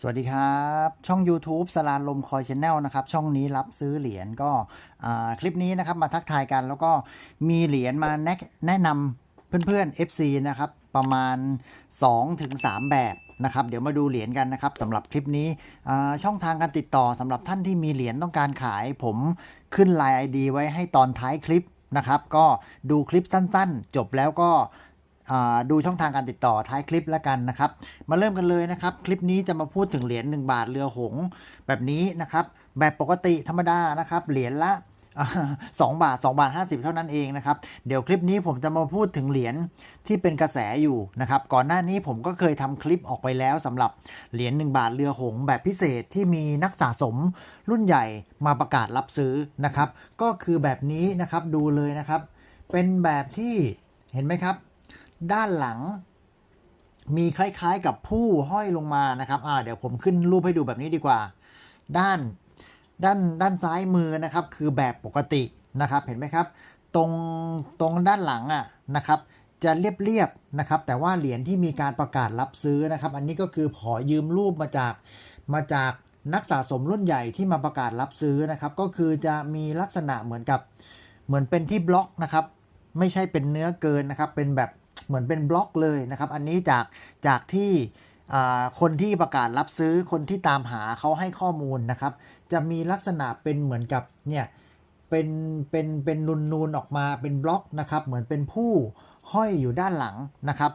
สวัสดีครับ ช่อง YouTube สลานลมคอยชแนลนะครับ ช่องนี้รับซื้อเหรียญก็คลิปนี้นะครับมาทักทายกันแล้วก็มีเหรียญมาแนะนำเพื่อนๆ FC นะครับ ประมาณ 2-3 แบบนะครับเดี๋ยวมาดูเหรียญกันนะครับสำหรับคลิปนี้ช่องทางการติดต่อสำหรับท่านที่มีเหรียญต้องการขาย ผมขึ้นไลน์ ID ไว้ให้ตอนท้ายคลิปนะครับ ก็ดูคลิปสั้นๆ จบแล้วก็ ดูช่องทางการติดต่อท้ายคลิปแล้วกันนะครับ มาเริ่มกันเลยนะครับ คลิปนี้จะมาพูดถึงเหรียญ1บาทเรือหงส์แบบนี้นะครับ แบบปกติธรรมดานะครับ เหรียญละอ่า2บาท2บาท 50 เท่านั้นเองนะครับ เดี๋ยวคลิปนี้ผมจะมาพูดถึงเหรียญที่เป็นกระแสอยู่นะครับ ก่อนหน้านี้ผมก็เคยทำคลิปออกไปแล้วสำหรับเหรียญ1บาทเรือหงส์แบบพิเศษที่มีนักสะสมรุ่นใหญ่มาประกาศรับซื้อนะครับ ก็คือแบบนี้นะครับดูเลยนะครับ เป็นแบบที่เห็นไหมครับ ด้านหลัง มีคล้ายๆกับผู้ห้อยลงมานะครับอ่าเดี๋ยวผมขึ้นรูปให้ดูแบบนี้ดีกว่า ด้านด้านด้านซ้ายมือนะครับคือแบบปกตินะครับเห็นไหมครับตรงตรงด้านหลังอะนะครับจะเรียบๆนะครับ แต่ว่าเหรียญที่มีการประกาศรับซื้อนะครับ อันนี้ก็คือขอยืมรูปมาจากมาจากนักสะสมรุ่นใหญ่ที่มาประกาศรับซื้อนะครับ ก็คือจะมีลักษณะเหมือนกับเหมือนเป็นที่บล็อกนะครับ ไม่ใช่เป็นเนื้อเกินนะครับ เป็นแบบ เหมือนเป็นบล็อกเลยนะครับ อันนี้จากจากที่คนที่ประกาศรับซื้อคนที่ตามหาเขาให้ข้อมูลนะครับ จะมีลักษณะเป็นเหมือนกับเนี่ยเป็นเป็นเป็นนูนนูนๆออกมาเป็นบล็อกนะครับ เหมือนเป็นผู้ห้อยอยู่ด้านหลังนะครับ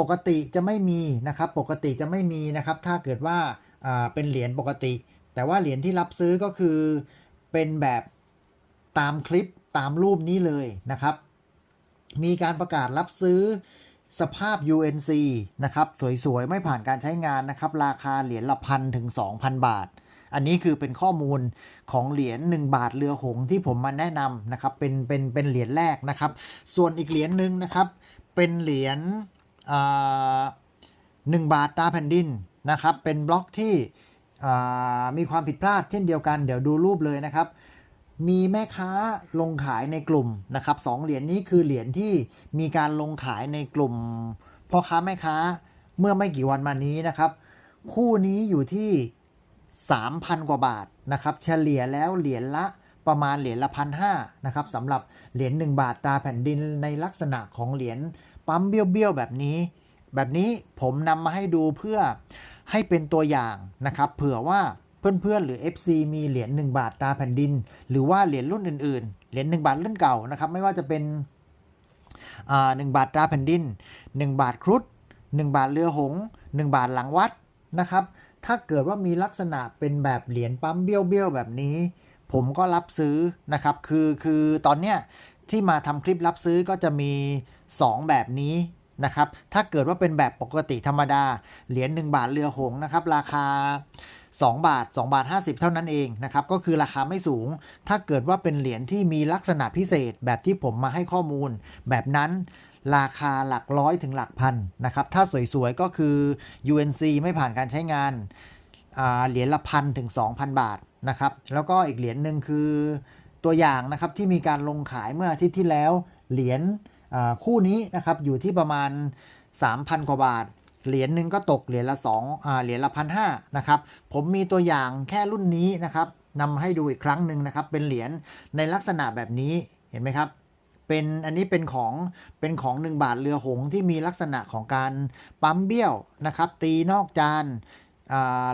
ปกติจะไม่มีนะครับ ปกติจะไม่มีนะครับ ถ้าเกิดว่าเป็นเหรียญปกติ แต่ว่าเหรียญที่รับซื้อก็คือเป็นแบบตามคลิปตามรูปนี้เลยนะครับ มีการประกาศรับซื้อสภาพ UNC นะครับ สวย ๆ ไม่ผ่านการใช้งานนะครับ ราคาเหรียญละพันถึง 2,000 บาท อันนี้คือเป็นข้อมูลของเหรียญ1บาทเรือหงส์ที่ผมมาแนะนำนะครับ เป็นเป็นเป็นเหรียญแรกนะครับ ส่วนอีกเหรียญหนึ่งนะครับ เป็นเหรียญหนึ่งบาทตาแผ่นดินนะครับ เป็นบล็อกที่มีความผิดพลาดเช่นเดียวกัน เดี๋ยวดูรูปเลยนะครับ มีแม่ค้าลงขายในกลุ่มนะครับสองเหรียญนี้คือเหรียญที่มีการลงขายในกลุ่มพ่อค้าแม่ค้าเมื่อไม่กี่วันมานี้นะครับ คู่นี้อยู่ที่ 3,000 กว่าบาทนะครับเฉลี่ยแล้วเหรียญละประมาณเหรียญละพันห้านะครับสำหรับเหรียญ1บาทตาแผ่นดินในลักษณะของเหรียญปั๊มเบี้ยวๆแบบนี้ แบบนี้ผมนำมาให้ดูเพื่อให้เป็นตัวอย่างนะครับ เผื่อว่า เพื่อนๆ หรือ FC มีเหรียญ1บาทตราแผ่นดิน หรือว่าเหรียญรุ่นอื่นๆ เหรียญ1บาทรุ่นเก่านะครับ ไม่ว่าจะเป็นอ่าหนึ่งบาทตราแผ่นดิน 1 บาทครุฑ1 บาทเรือหง 1 บาทหลังวัดนะครับ ถ้าเกิดว่ามีลักษณะเป็นแบบเหรียญปั๊มเบี้ยวๆแบบนี้ ผมก็รับซื้อนะครับ คือคือตอนเนี้ยที่มาทำคลิปรับซื้อก็จะมี 2 แบบนี้นะครับ ถ้าเกิดว่าเป็นแบบปกติธรรมดา เหรียญ1บาทเรือหงนะครับ ราคา 2 บาท 2 บาท 50 เท่านั้นเองนะครับก็คือราคาไม่สูง ถ้าเกิดว่าเป็นเหรียญที่มีลักษณะพิเศษแบบที่ผมมาให้ข้อมูล แบบนั้นราคาหลักร้อยถึงหลักพันนะครับถ้าสวยๆก็คือ UNC ไม่ผ่านการใช้งานาเหรียญละพันถึง 2,000 บาทนะครับแล้วก็อีกเหรียญหนึ่งคือตัวอย่างนะครับที่มีการลงขายเมื่ออาทิตย์ที่แล้วเหรียญคู่นี้นะครับอยู่ที่ประมาณ 3,000 กว่าบาท เหรียญหนึ่งก็ตกเหรียญละ2อ่าเหรียญละพันห้านะครับ ผมมีตัวอย่างแค่รุ่นนี้นะครับนำให้ดูอีกครั้งหนึ่งนะครับ เป็นเหรียญในลักษณะแบบนี้เห็นไหมครับเป็นอันนี้เป็นของเป็นของ 1 บาทเรือหงส์ที่มีลักษณะของการปั๊มเบี้ยวนะครับ ตีนอกจาน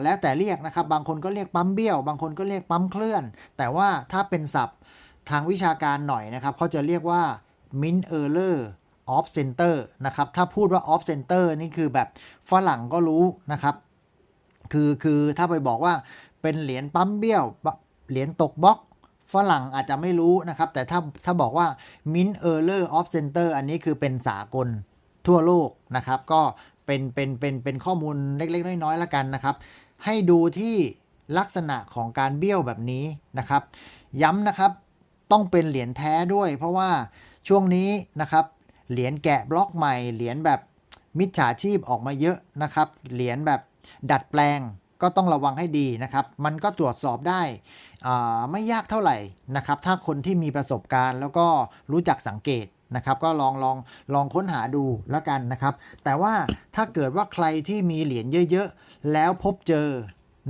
แล้วแต่เรียกนะครับ บางคนก็เรียกปั๊มเบี้ยว บางคนก็เรียกปั๊มเคลื่อน แต่ว่าถ้าเป็นศัพท์ทางวิชาการหน่อยนะครับเขาจะเรียกว่า min error off center นะครับ ถ้าพูดว่า off center นี่คือแบบฝรั่งก็รู้นะครับ คือคือถ้าไปบอกว่าเป็นเหรียญปั๊มเบี้ยว เหรียญตกบล็อกฝรั่งอาจจะไม่รู้นะครับ แต่ถ้าถ้าบอกว่า min error of center อันนี้คือเป็นสากลทั่วโลกนะครับ ก็เป็นเป็นเป็นเป็นข้อมูลเล็ก ๆ น้อยๆแล้วกันนะครับ ให้ดูที่ลักษณะของการเบี้ยวแบบนี้นะครับ ย้ำนะครับต้องเป็นเหรียญแท้ด้วย เพราะว่าช่วงนี้นะครับ เหรียญแกะบล็อกใหม่ เหรียญแบบมิจฉาชีพออกมาเยอะนะครับ เหรียญแบบดัดแปลงก็ต้องระวังให้ดีนะครับ มันก็ตรวจสอบได้อ่าไม่ยากเท่าไหร่นะครับ ถ้าคนที่มีประสบการณ์แล้วก็รู้จักสังเกตนะครับ ก็ลองลองลองค้นหาดูแล้วกันนะครับ แต่ว่าถ้าเกิดว่าใครที่มีเหรียญเยอะ ๆ แล้วพบเจอ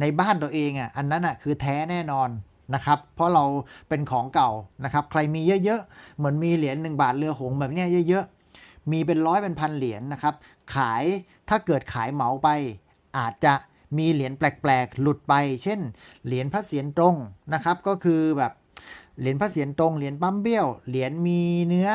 ในบ้านตัวเองอะ อันนั้นอะคือแท้แน่นอน นะครับเพราะเราเป็นของเก่านะครับใครมีเยอะๆเหมือนมีเหรียญหนึ่งบาทเรือหงแบบเนี้ยเยอะๆมีเป็นร้อยเป็นพันเหรียญนะครับขายถ้าเกิดขายเหมาไป อาจจะมีเหรียญแปลกๆ หลุดไป เช่น เหรียญพระเศียรตรงนะครับ ก็คือแบบเหรียญพระเศียรตรงเหรียญปั๊มเบี้ยวเหรียญมีเนื้อ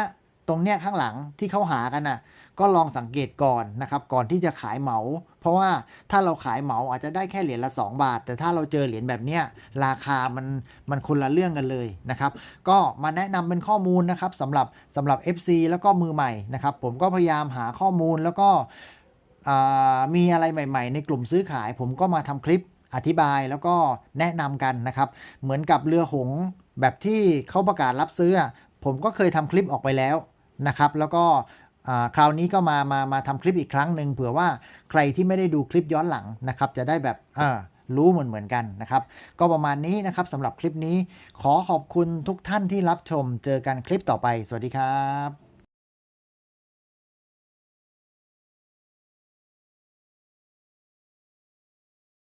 ตรงเนี้ยข้างหลังที่เขาหากันน่ะก็ลองสังเกตก่อนนะครับก่อนที่จะขายเหมา เพราะว่าถ้าเราขายเหมาอาจจะได้แค่เหรียญละ 2 บาท แต่ถ้าเราเจอเหรียญแบบเนี้ยราคามันมันคนละเรื่องกันเลยนะครับ ก็มาแนะนำเป็นข้อมูลนะครับสำหรับสำหรับ FC แล้วก็มือใหม่นะครับ ผมก็พยายามหาข้อมูลแล้วก็มีอะไรใหม่ ๆ ในกลุ่มซื้อขาย ผมก็มาทำคลิปอธิบายแล้วก็แนะนำกันนะครับ เหมือนกับเรือหงแบบที่เขาประกาศรับซื้อ ผมก็เคยทำคลิปออกไปแล้วนะครับ แล้วก็ คราวนี้ก็มามามาทำคลิปอีกครั้งหนึ่งเผื่อว่าใครที่ไม่ได้ดูคลิปย้อนหลังนะครับ จะได้แบบอ่ารู้เหมือนเหมือนกันนะครับ ก็ประมาณนี้นะครับสำหรับคลิปนี้ ขอขอบคุณทุกท่านที่รับชม เจอกันคลิปต่อไป สวัสดีครับ